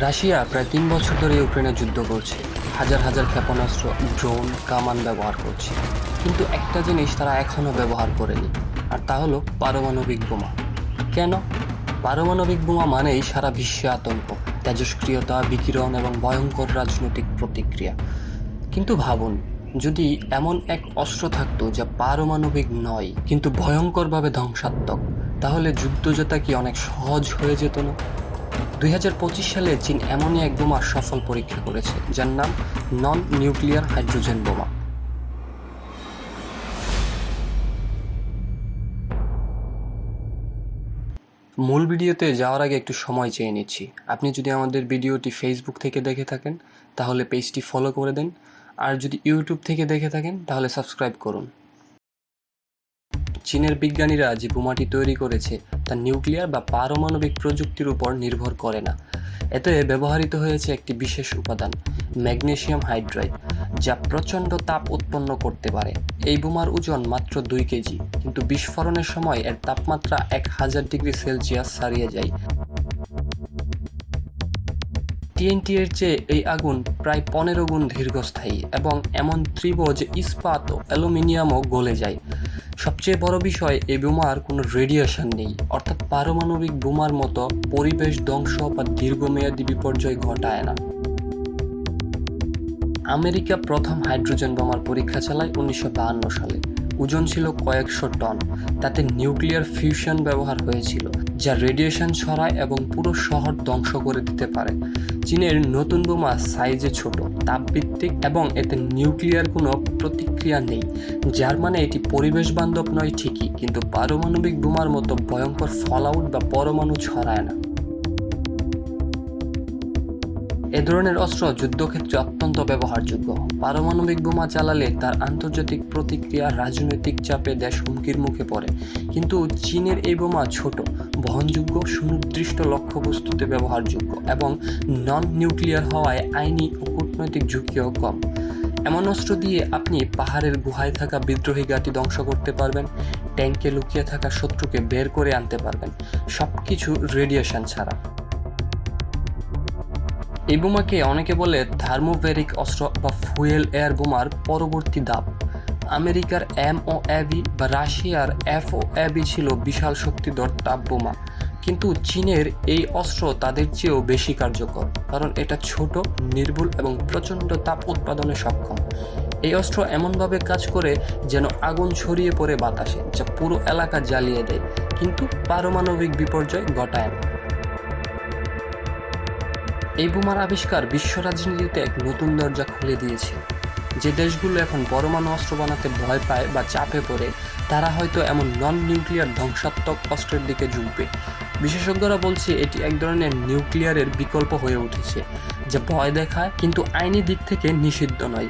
Russia প্রায় তিন বছর ধরে ইউক্রেনে যুদ্ধ করছে। হাজার হাজার ক্ষেপণাস্ত্র, ড্রোন, কামান ব্যবহার করছে। কিন্তু একটা জিনিস তারা এখনও ব্যবহার করেনি, আর তা হলো পারমাণবিক বোমা। কেন? পারমাণবিক বোমা মানেই সারা বিশ্বে আতঙ্ক, তেজস্ক্রিয়তা, বিকিরণ এবং ভয়ঙ্কর রাজনৈতিক প্রতিক্রিয়া। কিন্তু ভাবুন, যদি এমন এক অস্ত্র থাকতো যা পারমাণবিক নয়, কিন্তু ভয়ঙ্করভাবে ধ্বংসাত্মক, তাহলে যুদ্ধ জেতা কি অনেক সহজ হয়ে যেত না? দুই হাজার পঁচিশ সালে চীন এমনই এক বোমার সফল পরীক্ষা করেছে, যার নাম নন নিউক্লিয়ার হাইড্রোজেন বোমা। মূল ভিডিওতে যাওয়ার আগে একটু সময় চেয়ে নিচ্ছি। আপনি যদি আমাদের ভিডিওটি ফেসবুক থেকে দেখে থাকেন, তাহলে পেজটি ফলো করে দেন। আর যদি ইউটিউব থেকে দেখে থাকেন, তাহলে সাবস্ক্রাইব করুন। চীনের বিজ্ঞানীরা যে বোমাটি তৈরি করেছে, তা নিউক্লিয়ার বা পারমাণবিক প্রযুক্তির উপর নির্ভর করে না। এতে ব্যবহৃত হয়েছে একটি বিশেষ উপাদান, ম্যাগনেসিয়াম হাইড্রাইড, যা প্রচণ্ড তাপ উৎপন্ন করতে পারে। এই বোমার ওজন মাত্র দুই কেজি, কিন্তু বিস্ফোরণের সময় এর তাপমাত্রা এক হাজার ডিগ্রি সেলসিয়াস ছাড়িয়ে যায়। টিএনটি এর চেয়ে এই আগুন প্রায় পনেরো গুণ দীর্ঘস্থায়ী এবং এমন তীব্র যে ইস্পাত ও অ্যালুমিনিয়ামও গলে যায়। সবচেয়ে বড় বিষয় এই বোমার কোনো রেডিয়েশন নেই। অর্থাৎ পারমাণবিক বোমার মতো পরিবেশ ধ্বংস বা দীর্ঘমেয়াদী বিপর্যয় ঘটায় না। আমেরিকা প্রথম হাইড্রোজেন বোমার পরীক্ষা চালায় উনিশশো সালে। ওজন ছিল কয়েকশো টন। তাতে নিউক্লিয়ার ফিউশন ব্যবহার হয়েছিল। যা রেডিয়েশন ছড়ায় এবং পুরো শহর ধ্বংস করে দিতে পারে। চীনের নতুন বোমা সাইজে ছোট, তাপভিত্তিক এবং এতে নিউক্লিয়ার কোনো প্রতিক্রিয়া নেই। যার মানে এটি পরিবেশ বান্ধব নয় ঠিকই, কিন্তু পারমাণবিক বোমার মতো ভয়ঙ্কর ফলআউট বা পরমাণু ছড়ায় না। এ ধরনের অস্ত্র যুদ্ধক্ষেত্রে অত্যন্ত ব্যবহারযোগ্য। পারমাণবিক বোমা চালালে তার আন্তর্জাতিক প্রতিক্রিয়া রাজনৈতিক চাপে দেশ হুমকির মুখে পড়ে। কিন্তু চীনের এই বোমা ছোট বহনযোগ্য, সুনির্দিষ্ট লক্ষ্যবস্তুতে ব্যবহারযোগ্য এবং নন নিউক্লিয়ার হওয়ায় আইনি ও কূটনৈতিক ঝুঁকিও কম। এমন অস্ত্র দিয়ে আপনি পাহাড়ের গুহায় থাকা বিদ্রোহী ঘাঁটি ধ্বংস করতে পারবেন ট্যাঙ্কে লুকিয়ে থাকা শত্রুকে বের করে আনতে পারবেন সব কিছু রেডিয়েশন ছাড়া। এই বোমাকে অনেকে বলে থার্মোভেরিক অস্ত্র বা ফুয়েল এয়ার বোমার পরবর্তী ধাপ আমেরিকার এম ও অ্যাবি বা রাশিয়ার এফ ও অ্যাবি ছিল বিশাল শক্তিধর তাপ বোমা কিন্তু চীনের এই অস্ত্র তাদের চেয়েও বেশি কার্যকর, কারণ এটা ছোট, নির্ভুল এবং প্রচণ্ড তাপ উৎপাদনে সক্ষম। এই অস্ত্র এমনভাবে কাজ করে যেন আগুন ছড়িয়ে পড়ে বাতাসে, যা পুরো এলাকা জ্বালিয়ে দেয়, কিন্তু পারমাণবিক বিপর্যয় ঘটায় না। এই বোমার আবিষ্কার বিশ্ব রাজনীতিতে এক নতুন দরজা খুলে দিয়েছে। যে দেশগুলো এখন পরমাণু অস্ত্র বানাতে ভয় পায় বা চাপে পড়ে, তারা হয়তো এমন নন নিউক্লিয়ার ধ্বংসাত্মক অস্ত্রের দিকে ঝুঁকবে। বিশেষজ্ঞরা বলছে এটি এক ধরনের নিউক্লিয়ারের বিকল্প হয়ে উঠেছে, যা ভয় দেখায় কিন্তু আইনি দিক থেকে নিষিদ্ধ নয়।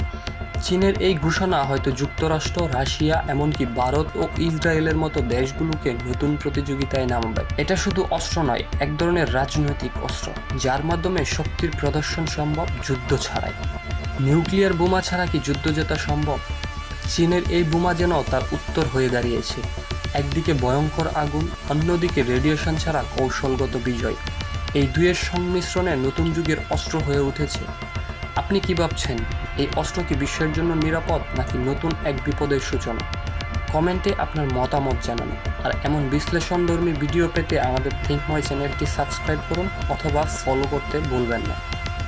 চীনের এই ঘোষণা হয়তো যুক্তরাষ্ট্র, রাশিয়া, এমনকি ভারত ও ইসরায়েলের মতো দেশগুলোকে নতুন প্রতিযোগিতায় নামাবে। এটা শুধু অস্ত্র নয়, এক ধরনের রাজনৈতিক অস্ত্র, যার মাধ্যমে শক্তির প্রদর্শন সম্ভব যুদ্ধ ছাড়াই। নিউক্লিয়ার বোমা ছাড়া কি যুদ্ধ জেতা সম্ভব? চীনের এই বোমা যেন তার উত্তর হয়ে দাঁড়িয়েছে। একদিকে ভয়ঙ্কর আগুন, অন্যদিকে রেডিয়েশন ছাড়া কৌশলগত বিজয়। এই দুয়ের সংমিশ্রণে নতুন যুগের অস্ত্র হয়ে উঠেছে। আপনি কি ভাবছেন, এই অস্ত্র কি বিশ্বের জন্য নিরাপদ নাকি নতুন এক বিপদের সূচনা? কমেন্টে আপনার মতামত জানান। আর এমন বিশ্লেষণধর্মী ভিডিও পেতে আমাদের থিঙ্ক মাই চ্যানেলটি সাবস্ক্রাইব করুন অথবা ফলো করতে ভুলবেন না।